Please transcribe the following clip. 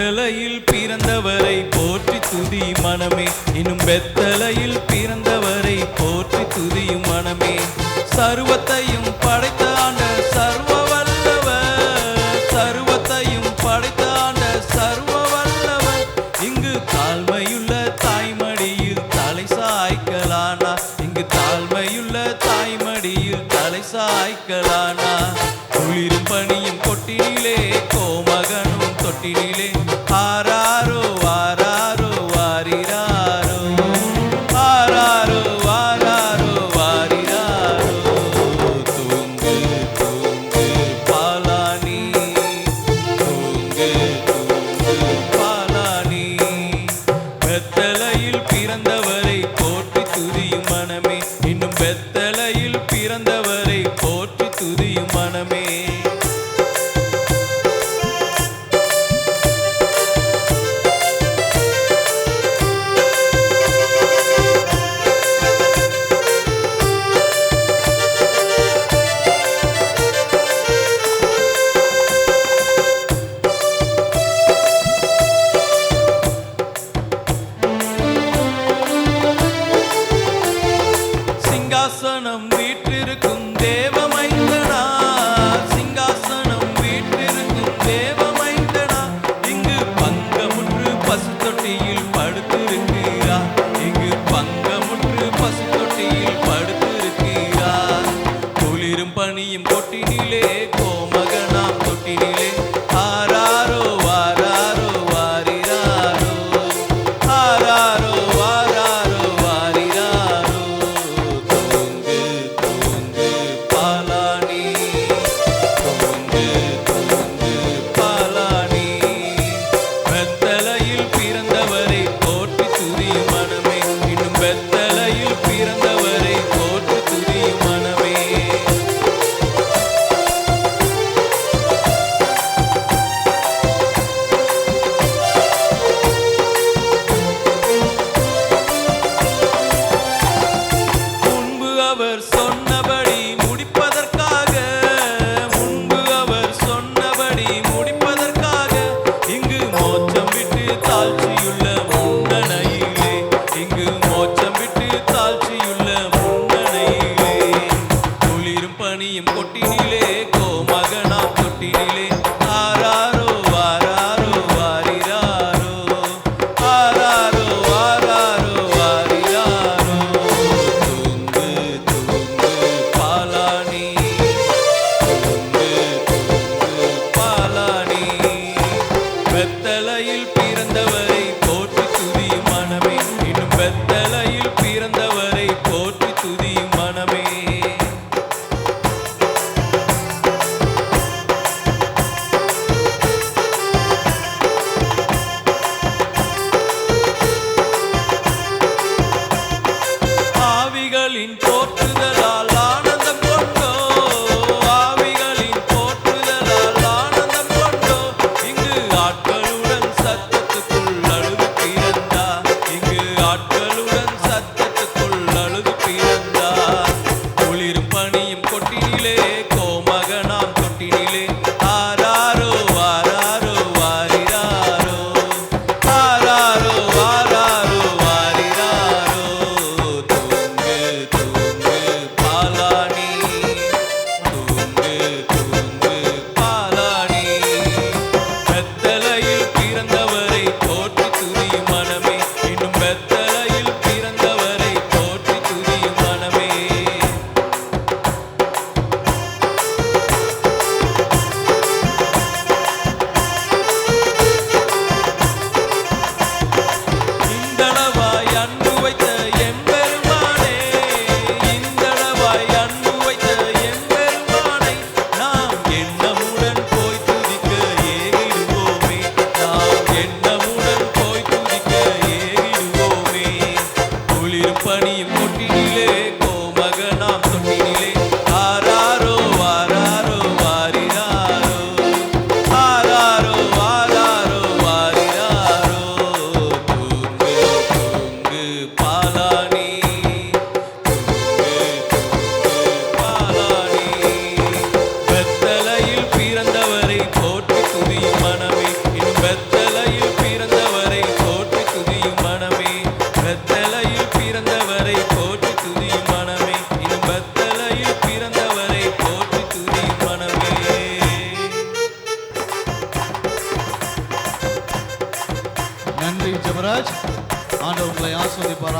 பெத்தலையில் பிறந்தவரை போற்றி துதி மனமே. இன்னும் பெத்தலையில் பிறந்தவரை போற்றி துதியும் மனமே. சர்வத்தையும் படைத்த ஆண்ட சர்வ வல்லவர் சர்வத்தையும் படைத்த ஆண்ட சர்வ வல்லவர் இங்கு தாழ்மையுள்ள தாய்மடியில் தலை சாய்க்கலானா? இங்கு தாழ்மையுள்ள தாய்மடியில் தலை சாய்க்கலானா? குளிரும் பணியும் கொட்டினிலே தொட்டிலே தொட்டினிலே ஆராரோ. பணியும் பனியும் கொட்டினிலே கோமகனாம் அவர் சொன்னபடி முடிப்பதற்காக முன்பு அவர் சொன்னபடி முடிப்பதற்காக இங்கு மோச்சம் விட்டு தாழ்ச்சியுள்ள முன்னணையிலே இங்கு மோச்சம் விட்டு தாழ்ச்சியுள்ள முன்னணையிலே. குளிரும் பணியும் கொட்டினிலே கோமகனாம் கொட்டினிலே sudden. ஆண்டவர் உங்களை ஆஸ்வதிப்பாராக